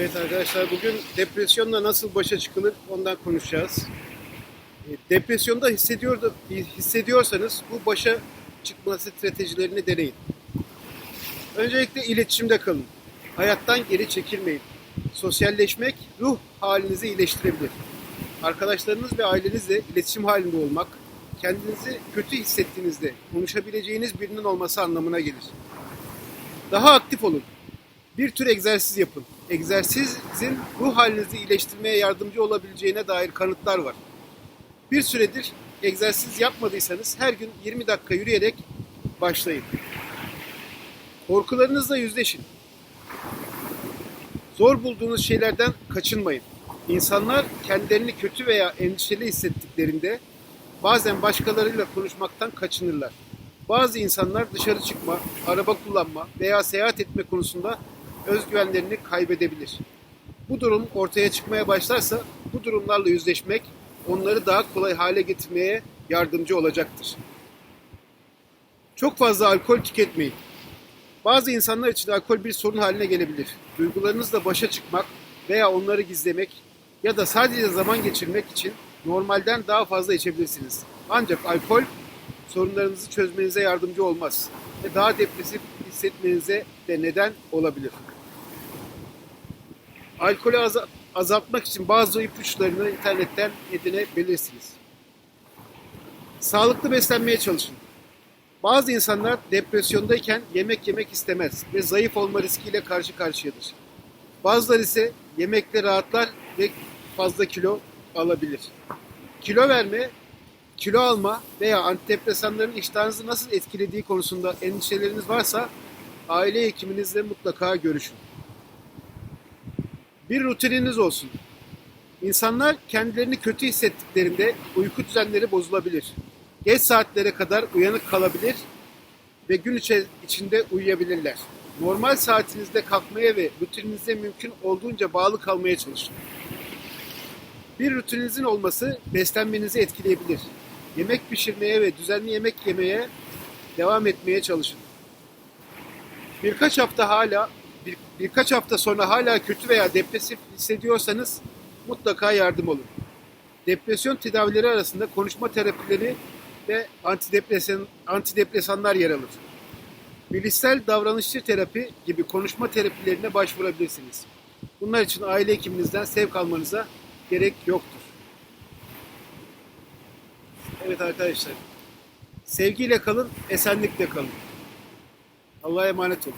Evet arkadaşlar bugün depresyonla nasıl başa çıkılır ondan konuşacağız. E, Depresyonda hissediyor, hissediyorsanız bu başa çıkma stratejilerini deneyin. Öncelikle iletişimde kalın. Hayattan geri çekilmeyin. Sosyalleşmek ruh halinizi iyileştirebilir. Arkadaşlarınız ve ailenizle iletişim halinde olmak, kendinizi kötü hissettiğinizde konuşabileceğiniz birinin olması anlamına gelir. Daha aktif olun. Bir tür egzersiz yapın. Egzersizin ruh halinizi iyileştirmeye yardımcı olabileceğine dair kanıtlar var. Bir süredir egzersiz yapmadıysanız her gün 20 dakika yürüyerek başlayın. Korkularınızla yüzleşin. Zor bulduğunuz şeylerden kaçınmayın. İnsanlar kendilerini kötü veya endişeli hissettiklerinde bazen başkalarıyla konuşmaktan kaçınırlar. Bazı insanlar dışarı çıkma, araba kullanma veya seyahat etme konusunda özgüvenlerini kaybedebilir. Bu durum ortaya çıkmaya başlarsa bu durumlarla yüzleşmek onları daha kolay hale getirmeye yardımcı olacaktır. Çok fazla alkol tüketmeyin. Bazı insanlar için alkol bir sorun haline gelebilir. Duygularınızla başa çıkmak veya onları gizlemek ya da sadece zaman geçirmek için normalden daha fazla içebilirsiniz. Ancak alkol sorunlarınızı çözmenize yardımcı olmaz ve daha depresif hissetmenize de neden olabilir. Alkolü aza- azaltmak için bazı ipuçlarını internetten edinebilirsiniz. Sağlıklı beslenmeye çalışın. Bazı insanlar depresyondayken yemek yemek istemez ve zayıf olma riskiyle karşı karşıyadır. Bazıları ise yemekle rahatlar ve fazla kilo alabilir. Kilo verme, kilo alma veya antidepresanların iştahınızı nasıl etkilediği konusunda endişeleriniz varsa aile hekiminizle mutlaka görüşün. Bir rutininiz olsun. İnsanlar kendilerini kötü hissettiklerinde uyku düzenleri bozulabilir. Geç saatlere kadar uyanık kalabilir ve gün içinde uyuyabilirler. Normal saatinizde kalkmaya ve rutininize mümkün olduğunca bağlı kalmaya çalışın. Bir rutininizin olması beslenmenizi etkileyebilir. Yemek pişirmeye ve düzenli yemek yemeye devam etmeye çalışın. Birkaç hafta hala bir, birkaç hafta sonra hala kötü veya depresif hissediyorsanız mutlaka yardım olun. Depresyon tedavileri arasında konuşma terapileri ve antidepresan, antidepresanlar yer alır. Bilişsel davranışçı terapi gibi konuşma terapilerine başvurabilirsiniz. Bunlar için aile hekiminizden sevk almanıza gerek yoktur. Evet arkadaşlar. Sevgiyle kalın, esenlikle kalın. Allah'a emanet olun.